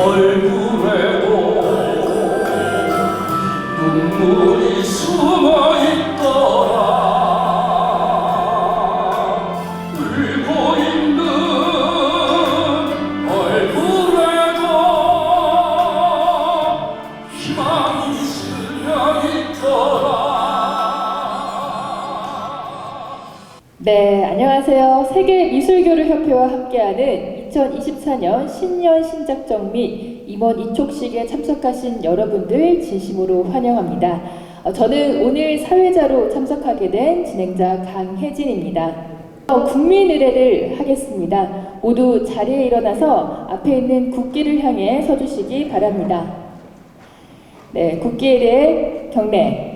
얼굴 신작정 및 임원 이촉식에 참석하신 여러분들 진심으로 환영합니다. 어, 저는 오늘 사회자로 참석하게 된 진행자 강혜진입니다. 어, 국민 의례를 하겠습니다. 모두 자리에 일어나서 앞에 있는 국기를 향해 서주시기 바랍니다. 네, 국기의례 경례.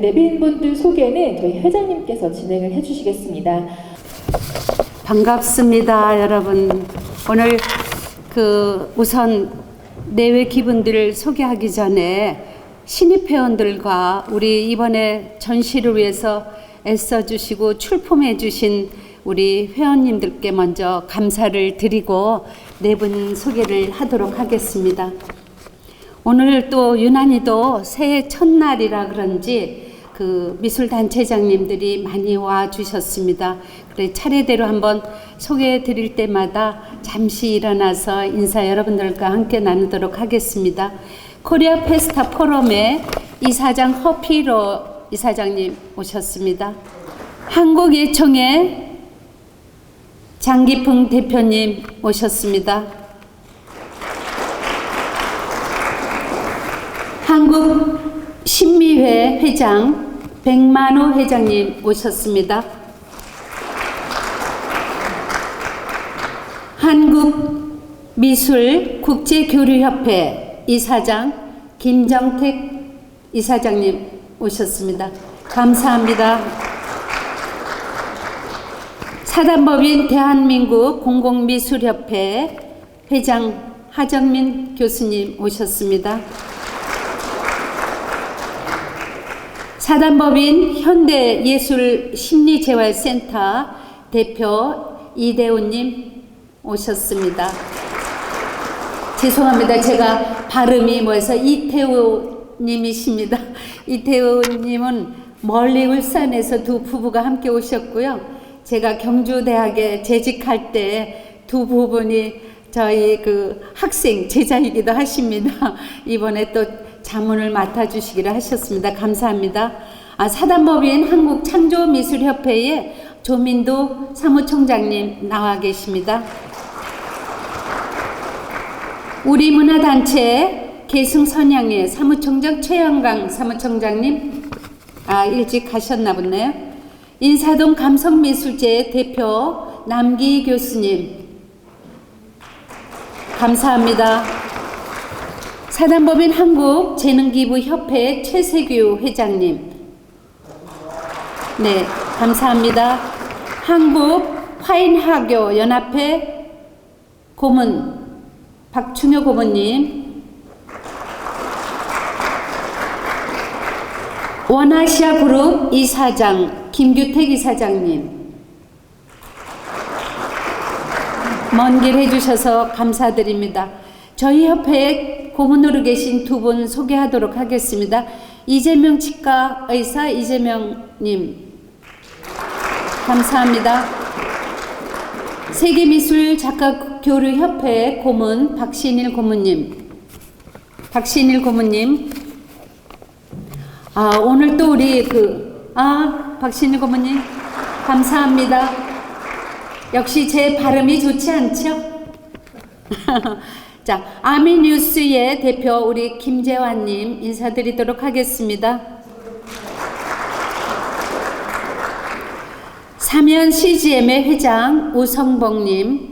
내빈분들 소개는 저희 회장님께서 진행을 해주시겠습니다. 반갑습니다, 여러분. 오늘 그 우선 내외 기분들을 소개하기 전에 신입 회원들과 우리 이번에 전시를 위해서 애써 주시고 출품해 주신 우리 회원님들께 먼저 감사를 드리고 네 분 소개를 하도록 하겠습니다. 오늘 또 유난히도 새해 첫날이라 그런지 그 미술 단체장님들이 많이 와 주셨습니다. 그래 차례대로 한번 소개해 드릴 때마다 잠시 일어나서 인사 여러분들과 함께 나누도록 하겠습니다. 코리아 페스타 포럼의 이사장 허피로 이사장님 오셨습니다. 한국예총의 장기풍 대표님 오셨습니다. 한국 신미회 회장 백만호 회장님 오셨습니다. 한국 미술 국제교류협회 이사장 김정택 이사장님 오셨습니다. 감사합니다. 사단법인 대한민국 공공미술협회 회장 하정민 교수님 오셨습니다. 사단법인 현대예술심리재활센터 대표 이대호님 오셨습니다. 죄송합니다. 제가 발음이 뭐해서 이태호님이십니다. 이태호님은 멀리 울산에서 두 부부가 함께 오셨고요. 제가 경주대학에 재직할 때 두 부분이 저희 그 학생 제자이기도 하십니다. 이번에 또 자문을 맡아주시기를 하셨습니다. 감사합니다. 아, 사단법인 한국창조미술협회의 조민도 사무총장님 나와 계십니다. 우리 문화단체 계승선양의 사무총장 최영강 사무총장님 아 일찍 가셨나 보네요. 인사동 감성미술제 대표 남기 교수님 감사합니다. 사단법인 한국재능기부협회 최세규 회장님. 네, 감사합니다. 한국 화인학교 연합회 고문 박충효 고모님 원아시아 그룹 이사장 김규택 이사장님 먼 길 해주셔서 감사드립니다. 저희 협회에 고문으로 계신 두 분 소개하도록 하겠습니다. 이재명 치과 의사 이재명님. 감사합니다. 세계미술 작가 교류협회 고문 박신일 고문님. 박신일 고문님. 아, 오늘 또 우리 그, 아, 박신일 고문님. 감사합니다. 역시 제 발음이 좋지 않죠? 자, 아미뉴스의 대표 우리 김재환님 인사드리도록 하겠습니다. 사면 CGM의 회장 우성복님,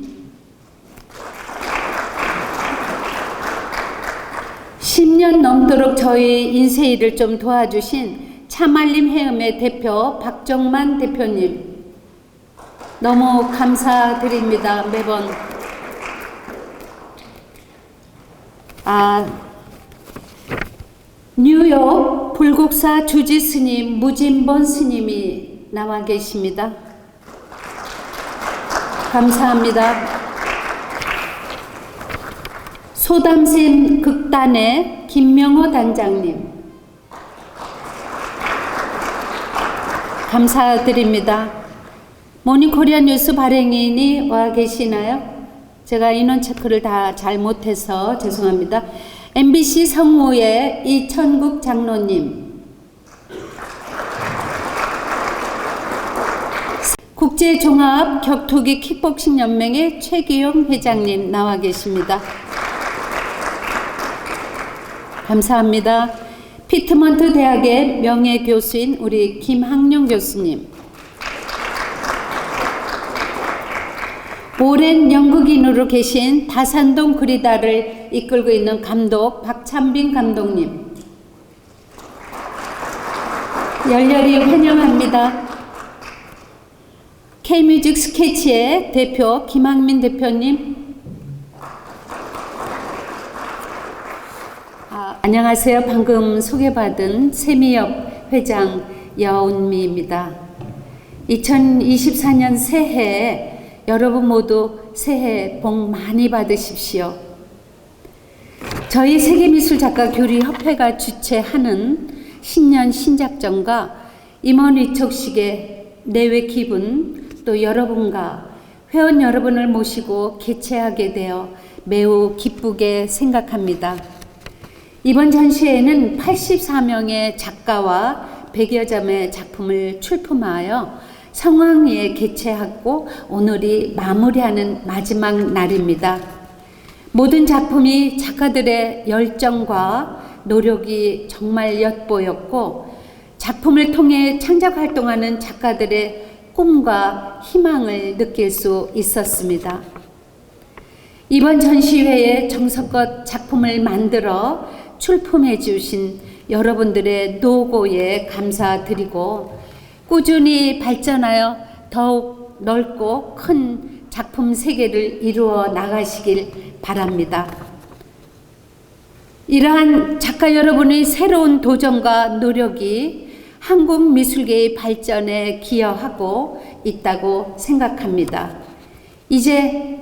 10년 넘도록 저희 인쇄 일을 좀 도와주신 차말림 해음의 대표 박정만 대표님, 너무 감사드립니다. 매번. 아, 뉴욕 불국사 주지 스님 무진본 스님이 나와 계십니다. 감사합니다. 소담샘 극단의 김명호 단장님. 감사드립니다. 모닝코리아 뉴스 발행인이 와 계시나요? 제가 인원 체크를 다 잘못해서 죄송합니다. MBC 성우의 이천국 장로님. 국제종합 격투기 킥복싱 연맹의 최기용 회장님 나와 계십니다. 감사합니다. 피트먼트 대학의 명예 교수인 우리 김학룡 교수님. 오랜 연극인으로 계신 다산동 그리다를 이끌고 있는 감독 박찬빈 감독님. 열렬히 환영합니다. K뮤직 스케치의 대표 김학민 대표님. 아, 안녕하세요. 방금 소개받은 세미협 회장 여운미입니다. 2024년 새해 여러분 모두 새해 복 많이 받으십시오. 저희 세계미술 작가 교류 협회가 주최하는 신년 신작전과 임원 위촉식의 내외 기분 또 여러분과 회원 여러분을 모시고 개최하게 되어 매우 기쁘게 생각합니다. 이번 전시회는 84명의 작가와 100여 점의 작품을 출품하여 성황리에 개최하고 오늘이 마무리하는 마지막 날입니다. 모든 작품이 작가들의 열정과 노력이 정말 엿보였고 작품을 통해 창작 활동하는 작가들의 꿈과 희망을 느낄 수 있었습니다. 이번 전시회에 정성껏 작품을 만들어 출품해 주신 여러분들의 노고에 감사드리고 꾸준히 발전하여 더욱 넓고 큰 작품 세계를 이루어 나가시길 바랍니다. 이러한 작가 여러분의 새로운 도전과 노력이 한국 미술계의 발전에 기여하고 있다고 생각합니다. 이제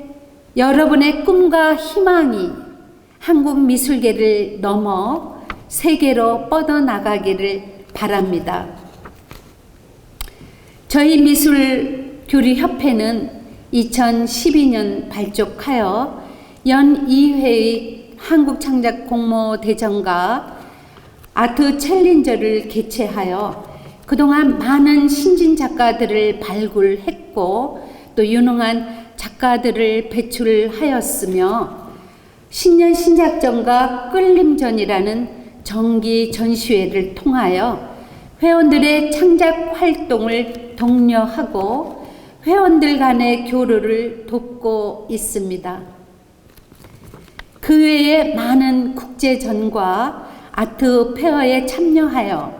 여러분의 꿈과 희망이 한국 미술계를 넘어 세계로 뻗어나가기를 바랍니다. 저희 미술교류협회는 2012년 발족하여 연 2회의 한국창작 공모대전과 아트 챌린저를 개최하여 그동안 많은 신진 작가들을 발굴했고 또 유능한 작가들을 배출하였으며 신년 신작전과 끌림전이라는 정기 전시회를 통하여 회원들의 창작 활동을 독려하고 회원들 간의 교류를 돕고 있습니다. 그 외에 많은 국제전과 아트 페어에 참여하여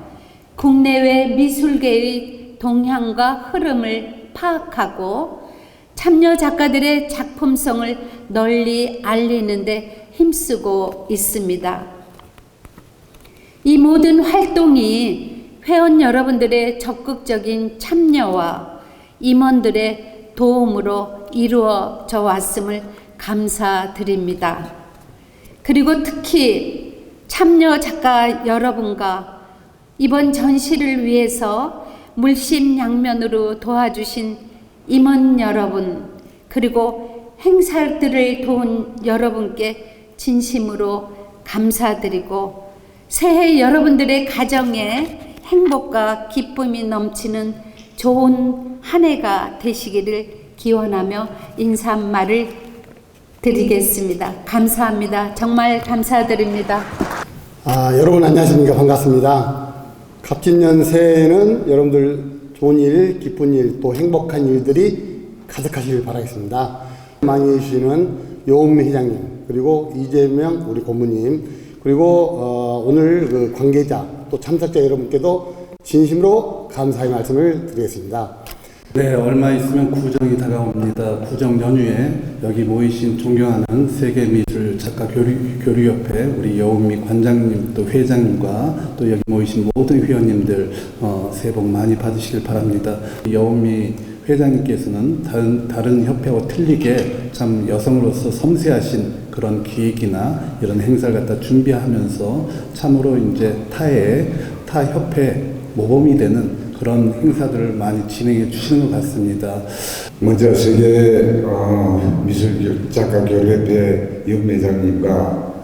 국내외 미술계의 동향과 흐름을 파악하고 참여 작가들의 작품성을 널리 알리는데 힘쓰고 있습니다. 이 모든 활동이 회원 여러분들의 적극적인 참여와 임원들의 도움으로 이루어져 왔음을 감사드립니다. 그리고 특히 참여 작가 여러분과 이번 전시를 위해서 물심양면으로 도와주신 임원 여러분, 그리고 행사들을 도운 여러분께 진심으로 감사드리고 새해 여러분들의 가정에 행복과 기쁨이 넘치는 좋은 한 해가 되시기를 기원하며 인사말을 드리겠습니다. 감사합니다. 정말 감사드립니다. 아, 여러분 안녕하십니까 반갑습니다. 갑진년 새해에는 여러분들 좋은 일, 기쁜 일, 또 행복한 일들이 가득하시길 바라겠습니다. 많이 해주시는 요은미 회장님 그리고 이재명 우리 고모님 그리고 어, 오늘 그 관계자 또 참석자 여러분께도 진심으로 감사의 말씀을 드리겠습니다. 네, 얼마 있으면 구정이 다가옵니다. 구정 연휴에 여기 모이신 존경하는 세계미술 작가 교류, 교류협회 우리 여운미 관장님 또 회장님과 또 여기 모이신 모든 회원님들 어, 새해 복 많이 받으시길 바랍니다. 여운미 회장님께서는 다른, 다른 협회와 틀리게 참 여성으로서 섬세하신 그런 기획이나 이런 행사를 갖다 준비하면서 참으로 이제 타의 타 협회 모범이 되는 그런 행사들을 많이 진행해 주시는 것 같습니다. 먼저 세계 어, 미술 작가 교류협회 연매장님과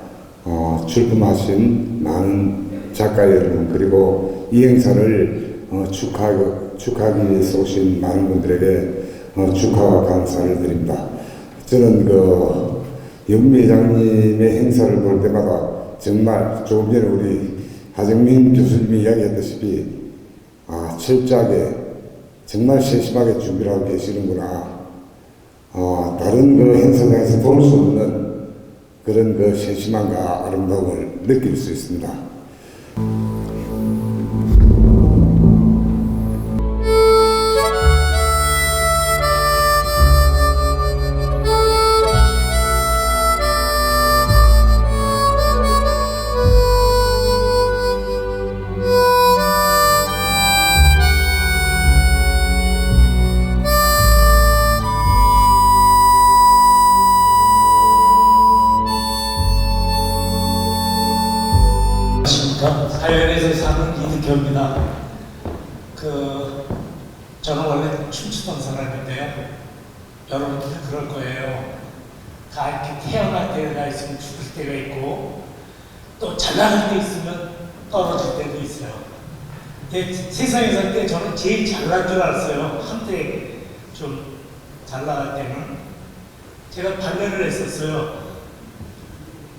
어, 출품하신 많은 작가 여러분 그리고 이 행사를 어, 축하 축하하기 위해서 오신 많은 분들에게 어, 축하와 감사를 드립니다. 저는 그 연매장님의 행사를 볼 때마다 정말 조금 전에 우리 하정민 교수님이 이야기했다시피 아, 철저하게 정말 세심하게 준비를 하고 계시는구나. 어, 다른 그 행사장에서 볼 수 없는 그런 그 세심함과 아름다움을 느낄 수 있습니다. 제일 잘난 줄 알았어요. 한때 좀 잘 나갈 때는. 제가 발레를 했었어요.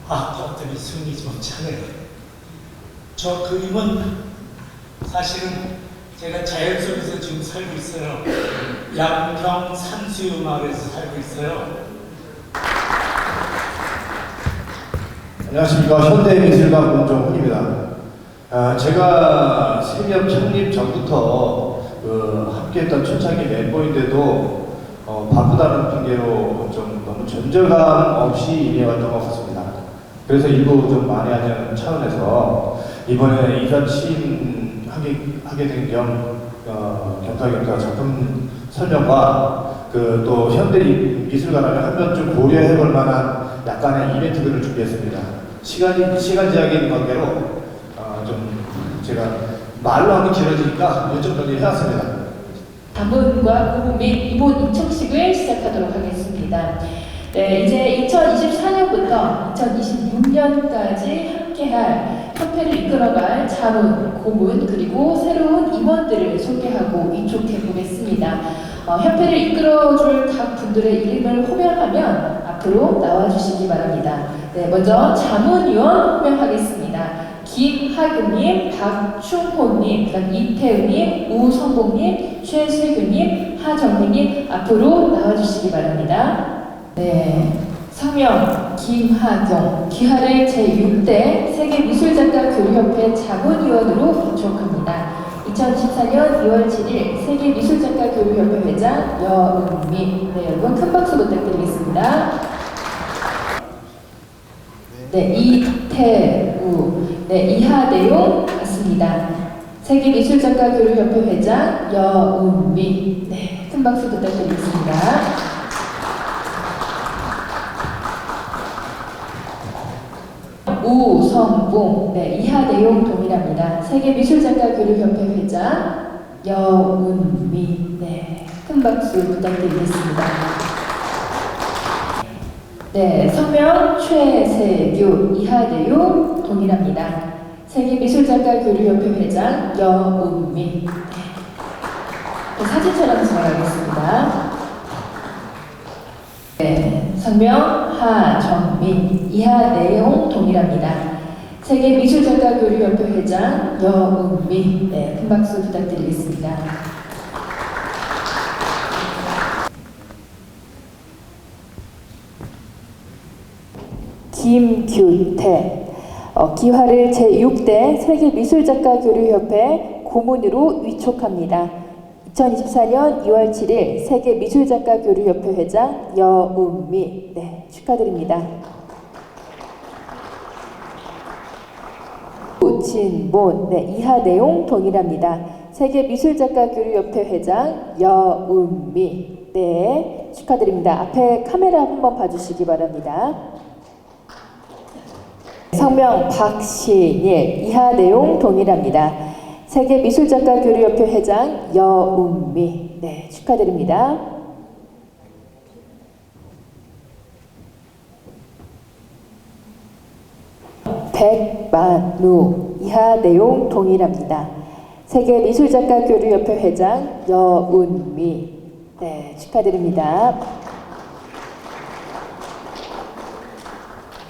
아, 봤더니 숨이 좀 차네요. 저 그림은 사실은 제가 자연 속에서 지금 살고 있어요. 양평 산수유 마을에서 살고 있어요. 안녕하십니까 현대미술가 문종훈입니다. 아, 제가 세미업 창립 전부터 그 함께했던 초창기 멤버인데도 어, 바쁘다는 핑계로 좀 너무 존재감 없이 임해왔던 것 같습니다. 그래서 일부 좀 만회하자는 차원에서 이번에 이사침 하게, 하게 된겸 어, 겸사겸사 작품 설명과 그 또 현대 미술가라면 한 번쯤 고려해볼 만한 약간의 이벤트들을 준비했습니다. 시간이 시간 제약인 관계로 어, 좀 제가 말로 하기 길어지니까 요점 정리 해왔습니다. 방문과 구분 및 이본 인척식을 시작하도록 하겠습니다. 네, 이제 2024년부터 2026년까지 함께할 협회를 이끌어갈 자문, 고문, 그리고 새로운 임원들을 소개하고 이촉해 보겠습니다. 어, 협회를 이끌어줄 각 분들의 이름을 호명하면 앞으로 나와주시기 바랍니다. 네, 먼저 자문위원 호명하겠습니다. 김하금님, 박충호님, 그다음 이태우님, 우성복님, 최세규님, 하정민님 앞으로 나와주시기 바랍니다. 네, 성명 김하경, 기하를 제6대 세계미술작가교류협회 자문위원으로 이촉합니다. 2014년 2월 7일 세계미술작가교류협회 회장 여은미 네, 여러분 큰 박수 부탁드리겠습니다. 네, 이태우, 네, 이하대용 같습니다. 세계미술작가 교류협회 회장 여운미. 네, 큰 박수 부탁드리겠습니다. 우성봉. 네, 이하 내용 동일합니다. 세계미술작가 교류협회 회장 여운미. 네, 큰 박수 부탁드리겠습니다. 네, 성명 최세규 이하 내용 동일합니다. 세계미술작가 교류협회 회장 여운미. 네. 네, 사진 촬영 진행하겠습니다. 네, 성명 하정민 이하 내용 동일합니다. 세계미술작가 교류협회 회장 여운미. 네, 큰 박수 부탁드리겠습니다. 김규태 어, 기화를 제6대 세계미술작가교류협회 고문으로 위촉합니다. 2024년 2월 7일 세계미술작가교류협회 회장 여운미 네, 축하드립니다. 진본 네, 이하 내용 동일합니다. 세계미술작가교류협회 회장 여운미 네, 축하드립니다. 앞에 카메라 한번 봐주시기 바랍니다. 성명 박신일 이하 내용 동일합니다. 세계 미술작가 교류협회 회장 여운미 네 축하드립니다. 백만우 이하 내용 동일합니다. 세계 미술작가 교류협회 회장 여운미 네 축하드립니다.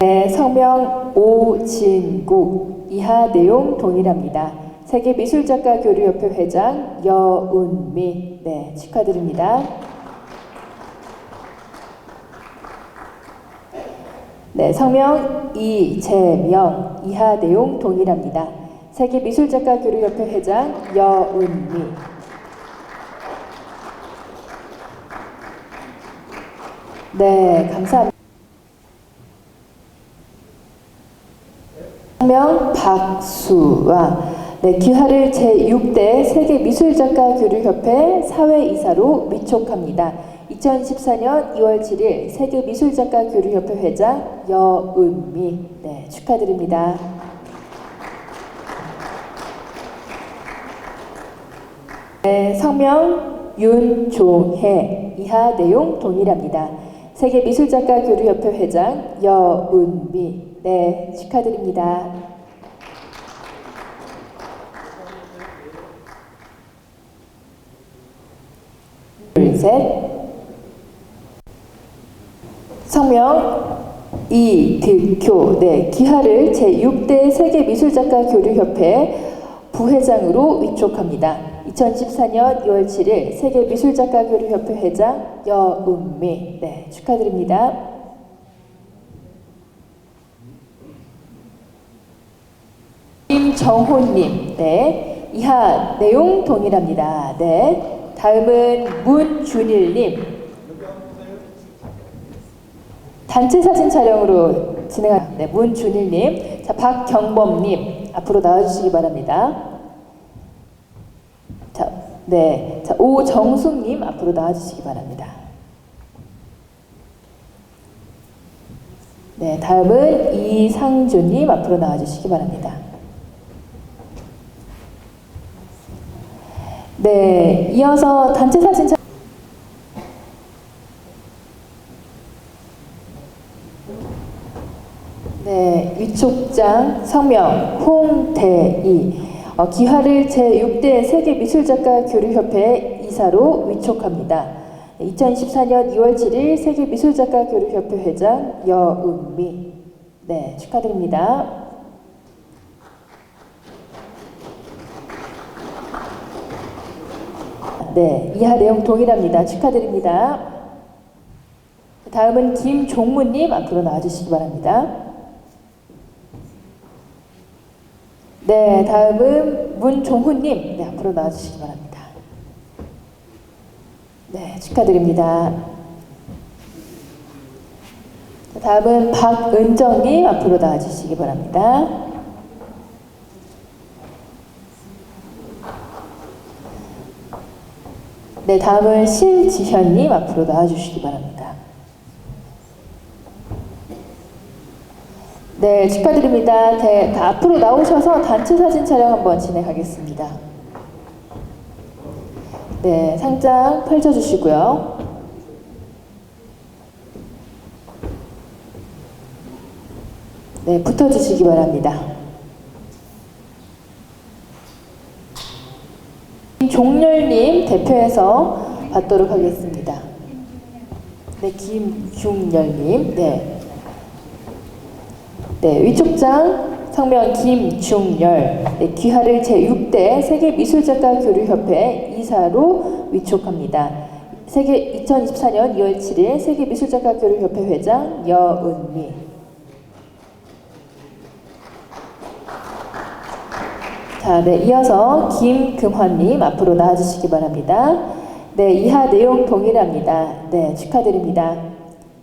네, 성명 오진국 이하 내용 동일합니다. 세계미술작가 교류협회 회장 여운미 네 축하드립니다. 네, 성명 이재명 이하 내용 동일합니다. 세계미술작가 교류협회 회장 여운미 네, 감사합니다. 명 박수와 네, 기화를 제6대 세계미술작가교류협회 사회이사로 위촉합니다. 2014년 2월 7일 세계미술작가교류협회 회장 여은미 네, 축하드립니다. 네, 성명 윤종혜 이하 내용 동일합니다. 세계미술작가교류협회 회장 여은미 네 축하드립니다. 둘, 셋. 성명 이득효 네 기하를 제6대 세계미술작가 교류협회 부회장으로 위촉합니다. 2014년 2월 7일 세계미술작가교류협회 회장 여은미 네 축하드립니다. 김정호님, 네. 이하 내용 동일합니다. 네. 다음은 문준일님. 단체 사진 촬영으로 진행합니다. 네, 문준일님. 자, 박경범님. 앞으로 나와주시기 바랍니다. 자, 네. 자, 오정숙님. 앞으로 나와주시기 바랍니다. 네, 다음은 이상준님. 앞으로 나와주시기 바랍니다. 네, 이어서 단체 사진 촬 네, 위촉장 성명 홍대희 어, 기화를 제6대 세계미술작가교류협회 이사로 위촉합니다. 2014년 2월 7일 세계미술작가교류협회 회장 여은미 네, 축하드립니다. 네, 이하 내용 동일합니다. 축하드립니다. 다음은 김종무님 앞으로 나와주시기 바랍니다. 네, 다음은 문종훈님 네, 앞으로 나와주시기 바랍니다. 네, 축하드립니다. 다음은 박은정님 앞으로 나와주시기 바랍니다. 네, 다음은 신지현님 앞으로 나와주시기 바랍니다. 네, 축하드립니다. 네, 다 앞으로 나오셔서 단체 사진 촬영 한번 진행하겠습니다. 네, 상장 펼쳐주시고요. 네, 붙어주시기 바랍니다. 종렬님 대표해서 받도록 하겠습니다. 네, 김중렬님, 네. 네, 위촉장 성명 김중열, 네, 귀하를 제6대 세계미술작가 교류협회 이사로 위촉합니다. 세계 2024년 2월 7일 세계미술작가 교류협회 회장 여은미. 자, 네, 이어서 김금환님 앞으로 나와주시기 바랍니다. 네, 이하 내용 동일합니다. 네, 축하드립니다.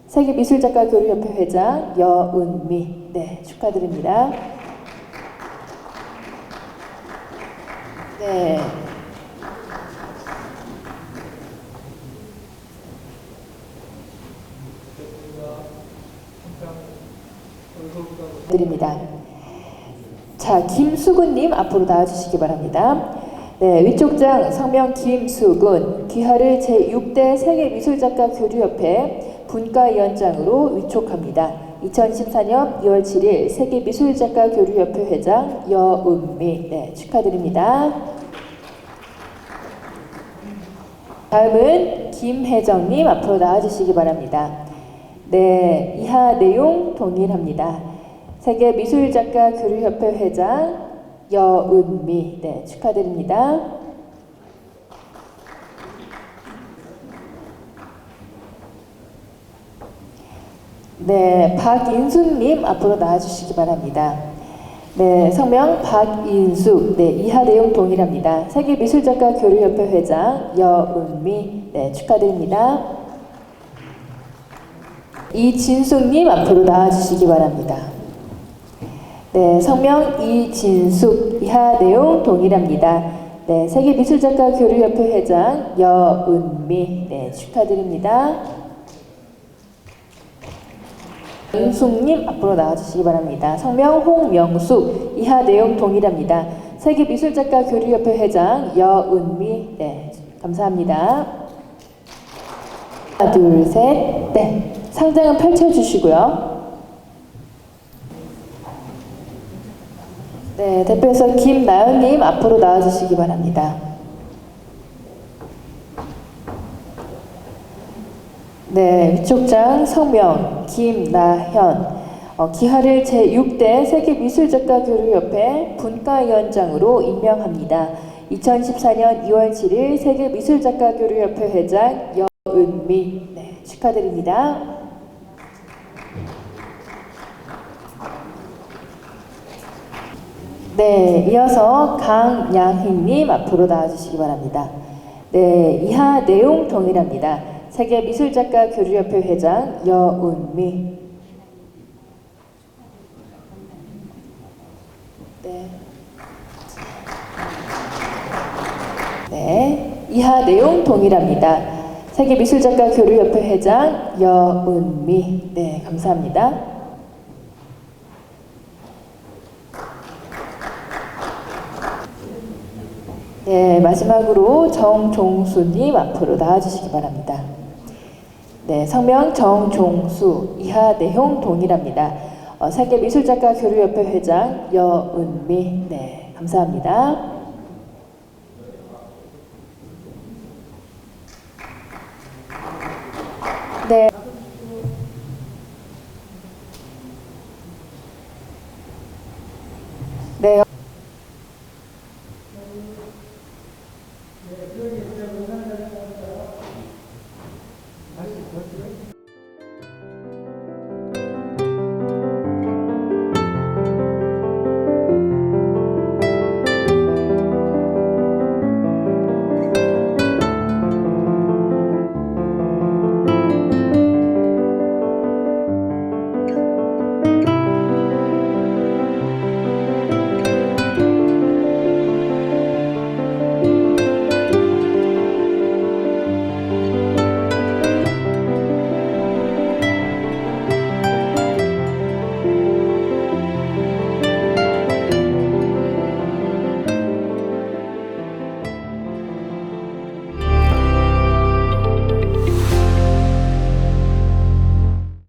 세계미술작가교류협회 회장 여은미, 네, 축하드립니다. 네. 드립니다. 자, 김수근님 앞으로 나와주시기 바랍니다. 네, 위촉장 성명 김수근, 귀하를 제6대 세계미술작가 교류협회 분과위원장으로 위촉합니다. 2014년 2월 7일 세계미술작가 교류협회 회장 여은미, 네, 축하드립니다. 다음은 김혜정님 앞으로 나와주시기 바랍니다. 네, 이하 내용 동일합니다. 세계 미술작가 교류협회 회장 여은미, 네, 축하드립니다. 네, 박인숙님 앞으로 나와주시기 바랍니다. 네, 성명 박인숙, 네, 이하 내용 동일합니다. 세계 미술작가 교류협회 회장 여은미, 네, 축하드립니다. 이진숙님 앞으로 나와주시기 바랍니다. 네, 성명 이진숙, 이하 내용 동일합니다. 네, 세계 미술작가 교류협회 회장 여은미, 네, 축하드립니다. 윤숙님 앞으로 나와주시기 바랍니다. 성명 홍명숙, 이하 내용 동일합니다. 세계 미술작가 교류협회 회장 여은미, 네, 감사합니다. 하나, 둘, 셋, 네, 상장은 펼쳐주시고요. 네, 대표에서 김나연님 앞으로 나와주시기 바랍니다. 네, 위촉장 성명 김나현 어, 기하를 제6대 세계미술작가교류협회 분과위원장으로 임명합니다. 2014년 2월 7일 세계미술작가교류협회 회장 여은미 네, 축하드립니다. 네, 이어서 강양희님 앞으로 나와주시기 바랍니다. 네, 이하 내용 동일합니다. 세계 미술작가 교류협회 회장 여운미. 네. 네, 이하 내용 동일합니다. 세계 미술작가 교류협회 회장 여운미. 네, 감사합니다. 네, 마지막으로 정종수님 앞으로 나와주시기 바랍니다. 네, 성명 정종수, 이하 내용 동일합니다. 어, 세계미술작가 교류협회 회장 여은미, 네, 감사합니다.